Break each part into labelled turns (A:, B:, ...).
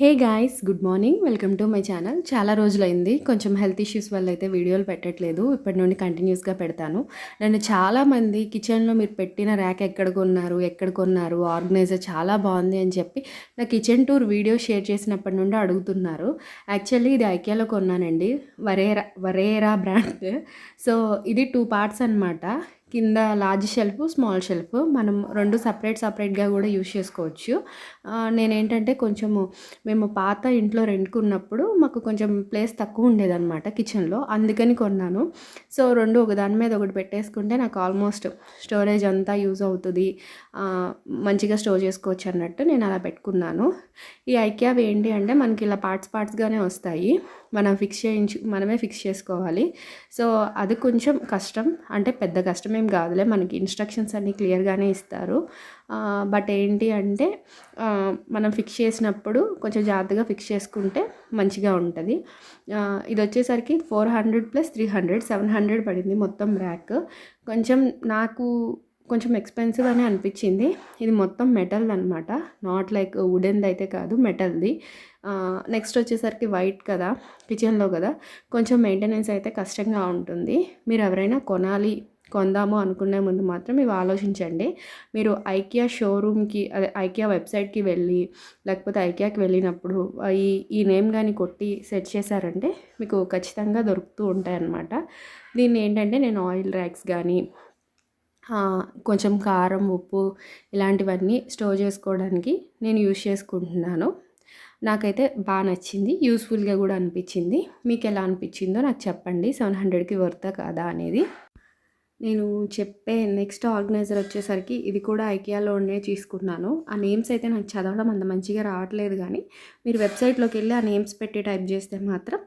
A: Hey guys good morning. Welcome to my channel. చాలా రోజులైంది. కొంచెం హెల్త్ ఇష్యూస్ వల్ల అయితే వీడియోలు పెట్టట్లేదు. ఇప్పటి నుండి కంటిన్యూస్గా పెడతాను. నన్ను చాలామంది కిచెన్లో మీరు పెట్టిన ర్యాక్ ఎక్కడ కొన్నారు ఎక్కడ కొన్నారు ఆర్గనైజర్ చాలా బాగుంది అని చెప్పి నా కిచెన్ టూర్ వీడియో షేర్ చేసినప్పటి నుండి అడుగుతున్నారు. యాక్చువల్లీ ఇది ఐకియాలో కొన్నానండి. వరేరా వరేరా బ్రాండ్. సో ఇది టూ పార్ట్స్ అనమాట కింద లార్జ్ షెల్ఫ్ స్మాల్ షెల్ఫ్ మనం రెండు సపరేట్ సపరేట్గా కూడా యూజ్ చేసుకోవచ్చు. నేనేంటంటే కొంచెము మేము పాత ఇంట్లో రెండుకున్నప్పుడు మాకు కొంచెం ప్లేస్ తక్కువ ఉండేదన్నమాట కిచెన్లో అందుకని కొన్నాను. సో రెండు ఒక దాని మీద ఒకటి పెట్టేసుకుంటే నాకు ఆల్మోస్ట్ స్టోరేజ్ అంతా యూజ్ అవుతుంది. మంచిగా స్టోర్ చేసుకోవచ్చు అన్నట్టు నేను అలా పెట్టుకున్నాను. ఈ ఐక్యావి ఏంటి అంటే మనకి ఇలా పార్ట్స్ పార్ట్స్గానే వస్తాయి. మనం ఫిక్స్ చేయించు మనమే ఫిక్స్ చేసుకోవాలి. సో అది కొంచెం కష్టం. అంటే పెద్ద కష్టమే ఏం కాదులే మనకి ఇన్స్ట్రక్షన్స్ అన్నీ క్లియర్గానే ఇస్తారు. బట్ ఏంటి అంటే మనం ఫిక్స్ చేసినప్పుడు కొంచెం జాగ్రత్తగా ఫిక్స్ చేసుకుంటే మంచిగా ఉంటుంది. ఇది వచ్చేసరికి four hundred plus three hundred seven hundred పడింది మొత్తం ర్యాక్ కొంచెం నాకు కొంచెం ఎక్స్పెన్సివ్ అని అనిపించింది. ఇది మొత్తం మెటల్ అనమాట నాట్ లైక్ వుడెన్ది అయితే కాదు మెటల్ది నెక్స్ట్ వచ్చేసరికి వైట్ కదా కిచెన్లో కదా. కొంచెం మెయింటెనెన్స్ అయితే కష్టంగా ఉంటుంది. మీరు ఎవరైనా కొనాలి కొందాము అనుకునే ముందు మాత్రం ఇవి ఆలోచించండి. మీరు ఐకియా షోరూమ్కి అదే ఐకియా వెబ్సైట్కి వెళ్ళి లేకపోతే ఐకియాకి వెళ్ళినప్పుడు ఈ ఈ నేమ్ కానీ కొట్టి సెర్చ్ చేశారంటే మీకు ఖచ్చితంగా దొరుకుతూ ఉంటాయన్నమాట. దీన్ని ఏంటంటే నేను ఆయిల్ ర్యాక్స్ కానీ కొంచెం కారం ఉప్పు ఇలాంటివన్నీ స్టోర్ చేసుకోవడానికి నేను యూజ్ చేసుకుంటున్నాను. నాకైతే బాగా నచ్చింది యూస్ఫుల్గా కూడా అనిపించింది. మీకు ఎలా అనిపించిందో నాకు చెప్పండి. సెవెన్ హండ్రెడ్కి వర్తా కాదా అనేది. నేను చెప్పే నెక్స్ట్ ఆర్గనైజర్ వచ్చేసరికి ఇది కూడా ఐకియాలోనే తీసుకున్నాను ఆ నేమ్స్ అయితే నాకు చదవడం అంత మంచిగా రావట్లేదు కానీ మీరు వెబ్సైట్లోకి వెళ్ళి ఆ నేమ్స్ పెట్టి టైప్ చేస్తే మాత్రం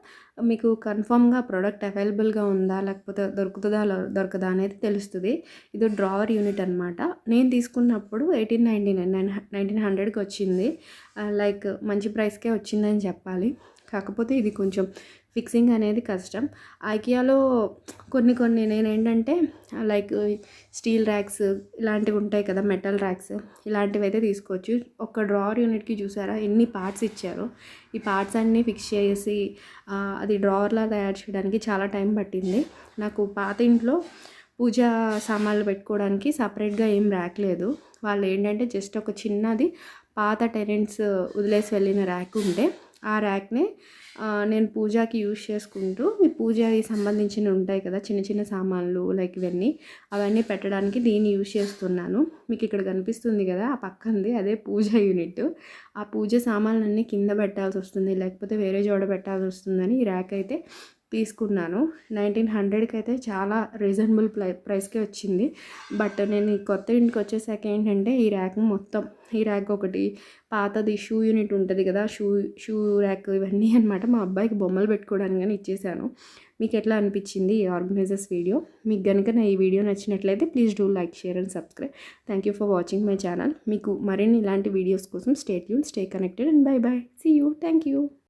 A: మీకు కన్ఫామ్గా ప్రోడక్ట్ అవైలబుల్గా ఉందా లేకపోతే దొరుకుతుందా దొరకదా అనేది తెలుస్తుంది. ఇది డ్రావర్ యూనిట్ అనమాట నేను తీసుకున్నప్పుడు eighteen ninety nine nine nineteen హండ్రెడ్కి వచ్చింది. లైక్ మంచి ప్రైస్కే వచ్చిందని చెప్పాలి. కాకపోతే ఇది కొంచెం ఫిక్సింగ్ అనేది కష్టం. ఐకియాలో కొన్ని కొన్ని నేను ఏంటంటే లైక్ స్టీల్ ర్యాక్స్ ఇలాంటివి ఉంటాయి కదా మెటల్ ర్యాక్స్ ఇలాంటివి అయితే తీసుకోవచ్చు. ఒక డ్రావర్ యూనిట్కి చూసారా ఎన్ని పార్ట్స్ ఇచ్చారు? ఈ పార్ట్స్ అన్నీ ఫిక్స్ చేసి అది డ్రావర్లా తయారు చేయడానికి చాలా టైం పట్టింది. నాకు పాత ఇంట్లో పూజా సామాన్లు పెట్టుకోవడానికి సపరేట్గా ఏం ర్యాక్ లేదు. వాళ్ళు ఏంటంటే జస్ట్ ఒక చిన్నది పాత టెరెంట్స్ వదిలేసి వెళ్ళిన ర్యాక్ ఉంటే ఆ ర్యాక్నే నేను పూజకి యూజ్ చేసుకుంటూ ఈ పూజకి సంబంధించిన ఉంటాయి కదా చిన్న చిన్న సామాన్లు లైక్ ఇవన్నీ అవన్నీ పెట్టడానికి దీన్ని యూజ్ చేస్తున్నాను. మీకు ఇక్కడ కనిపిస్తుంది కదా ఆ పక్కంది అదే పూజ యూనిట్. ఆ పూజ సామాన్లన్నీ కింద పెట్టాల్సి వస్తుంది లేకపోతే వేరే చోట పెట్టాల్సి వస్తుందని ఈ ర్యాక్ అయితే తీసుకున్నాను. నైన్టీన్ హండ్రెడ్కి అయితే చాలా రీజనబుల్ ప్రై ప్రైస్కే వచ్చింది. బట్ నేను ఈ కొత్త ఇంటికి వచ్చేసాక ఏంటంటే ఈ ర్యాక్ మొత్తం ఈ ర్యాక్ ఒకటి పాతది షూ యూనిట్ ఉంటుంది కదా షూ షూ ర్యాక్ ఇవన్నీ అనమాట మా అబ్బాయికి బొమ్మలు పెట్టుకోవడానికి కానీ ఇచ్చేసాను. మీకు ఎట్లా అనిపించింది ఈ ఆర్గనైజర్స్ వీడియో? మీకు కనుక నా ఈ వీడియో నచ్చినట్లయితే please do like share and subscribe. Thank you for watching my channel. మీకు మరిన్ని ఇలాంటి వీడియోస్ కోసం stay tune stay connected and bye bye see you thank you